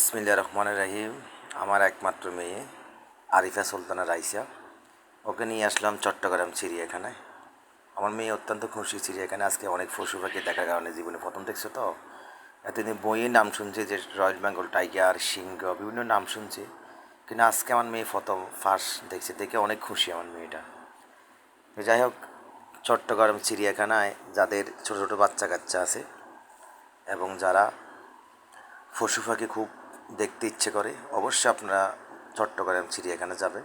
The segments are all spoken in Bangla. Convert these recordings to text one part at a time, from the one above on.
বিসমিল্লা রহমানের রাহিম। আমার একমাত্র মেয়ে, আরিফা সুলতানা রাইসা। ওকে নিয়ে আসলাম চট্টগ্রাম চিড়িয়াখানায়। আমার মেয়ে অত্যন্ত খুশি চিড়িয়াখানায়। আজকে অনেক পশু পাখি দেখার কারণে জীবনে প্রথম দেখছে তো? এতদিন বইয়ে নাম শুনছে যে রয়্যাল বেঙ্গল টাইগার, সিংহ, বিভিন্ন নাম শুনছে। কিন্তু আজকে আমার মেয়ে প্রথম ফার্স্ট দেখছে। দেখে অনেক খুশি আমার মেয়েটা। যাই হোক, চট্টগ্রাম চিড়িয়াখানায় যাদের ছোটো ছোটো বাচ্চা কাচ্চা আছে এবং যারা পশু পাখি খুব দেখতে ইচ্ছে করে। অবশ্যই আপনারা চট্টগ্রাম চিড়িয়াখানা যাবেন।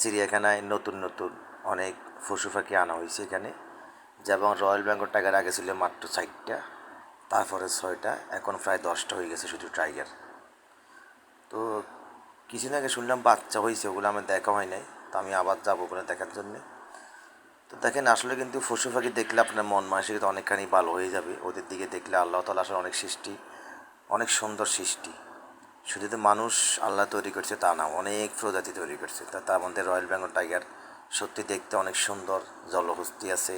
চিড়িয়াখানায় নতুন নতুন অনেক পশু পাখি আনা হয়েছে এখানে। যেমন রয়্যাল বেঙ্গল টাইগার আগে ছিল মাত্র চারটা, তারপরে ছয়টা, এখন প্রায় দশটা হয়ে গেছে শুধু টাইগার। তো কিছুদিন আগে শুনলাম বাচ্চা হয়েছে, ওগুলো আমার দেখা হয় নাই, তো আমি আবার যাব ওগুলো দেখার জন্যে। তো দেখেন, আসলে কিন্তু পশু পাখি দেখলে আপনার মন মানসিকতা অনেকখানি ভালো হয়ে যাবে। ওদের দিকে দেখলে আল্লাহ তালা আসলে অনেক সৃষ্টি, অনেক সুন্দর সৃষ্টি। শুধু তো মানুষ আল্লাহ তৈরি করছে তা না, অনেক প্রজাতি তৈরি করছে। তা তার মধ্যে রয়্যাল বেঙ্গল টাইগার সত্যি দেখতে অনেক সুন্দর, জলহস্তি আছে।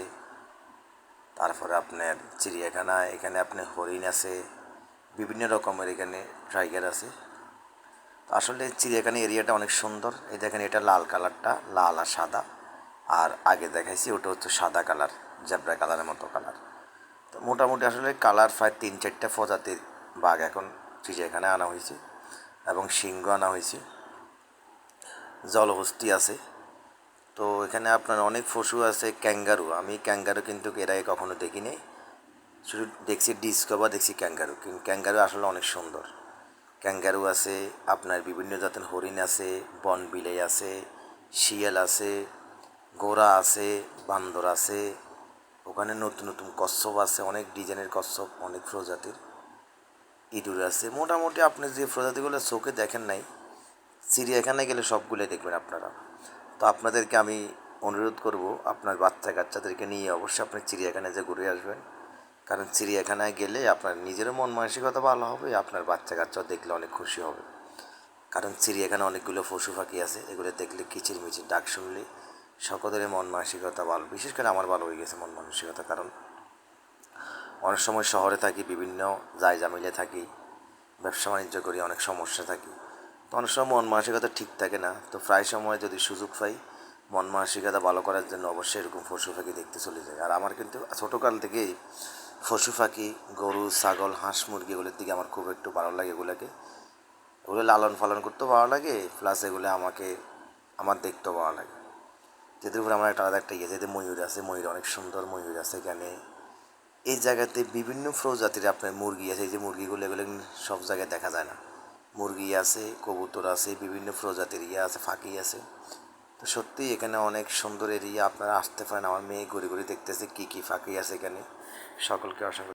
তারপরে আপনার চিড়িয়াখানা, এখানে আপনার হরিণ আছে, বিভিন্ন রকমের এখানে টাইগার আছে। আসলে চিড়িয়াখানা এরিয়াটা অনেক সুন্দর। এই দেখেন এটা লাল কালারটা, লাল আর সাদা। আর আগে দেখাইছি, ওটা হচ্ছে সাদা কালার, জেব্রা কালারের মতো কালার। তো মোটামুটি আসলে কালার প্রায় তিন চারটা প্রজাতির বাঘ এখন চিড়িয়াখানায় আনা হয়েছে। এবং সিংহ আনা হয়েছে। জলহস্তি আছে। তো এখানে আপনার অনেক পশু আছে, ক্যাঙ্গারু। আমি ক্যাঙ্গারু কিন্তু এর আগে কখনো দেখিনি। শুধু দেখছি ডিসকভার দেখছি ক্যাঙ্গারু। কিন্তু ক্যাঙ্গারু আসলে অনেক সুন্দর। ক্যাঙ্গারু আছে, আপনার বিভিন্ন জাতের হরিণ আছে, বন বিলাই আছে, শিয়াল আছে গোড়া আছে, বান্দর আছে। ওখানে নতুন নতুন কচ্ছপ আছে, অনেক ডিজাইনের কচ্ছপ, অনেক প্রজাতির। ইঁদুর আছে। মোটামুটি আপনি যে প্রজাতিগুলো চোখে দেখেন নাই, চিড়িয়াখানায় গেলে সবগুলোই দেখবেন আপনারা। তো আপনাদেরকে আমি অনুরোধ করব, আপনার বাচ্চা কাচ্চাদেরকে নিয়ে অবশ্যই আপনি চিড়িয়াখানায় যে ঘুরে আসবেন। কারণ চিড়িয়াখানায় গেলে আপনার নিজেরও মন মানসিকতা ভালো হবে, আপনার বাচ্চা কাচ্চাও দেখলে অনেক খুশি হবে। কারণ চিড়িয়াখানা অনেকগুলো পশু পাখি আছে, এগুলো দেখলে কিচির মিচির ডাক শুনলে সকলের মন মানসিকতা ভালো, বিশেষ করে আমার ভালো হয়ে গেছে মন মানসিকতা, কারণ অনেক সময় শহরে থাকি, বিভিন্ন জায় জামিলে থাকি, ব্যবসা বাণিজ্য করি, অনেক সমস্যা থাকি। তো অনেক সময় মন মানসিকতা ঠিক থাকে না। তো প্রায় সময় যদি সুযোগ পাই, মন মানসিকতা ভালো করার জন্য অবশ্যই এরকম পশু পাখি দেখতে চলে যায় আর আমার কিন্তু ছোটোকাল থেকেই পশু পাখি, গরু, ছাগল, হাঁস, মুরগি এগুলোর দিকে আমার খুব একটু ভালো লাগে এগুলোকে। ওগুলো লালন পালন করতেও ভালো লাগে প্লাস এগুলো আমাকে, আমার দেখতেও ভালো লাগে। যেদের উপরে আমার একটা আলাদা একটা ইয়ে যেতে ময়ূর আছে, ময়ূর অনেক সুন্দর ময়ূর আছে এখানে। এই জায়গাতে বিভিন্ন প্রজাতির আপনার মুরগি আছে, এই যে মুরগিগুলো এগুলো সব জায়গায় দেখা যায় না। মুরগি আছে, কবুতর আছে, বিভিন্ন প্রজাতির ইয়ে আছে, ফাঁকি আছে। তো সত্যি এখানে অনেক সুন্দর এরিয়া, আপনারা আসতে পারেন। আমার মেয়ে ঘুরে ঘুরে দেখতেছে কী কী ফাঁকি আছে এখানে। সকলকে অসংখ্য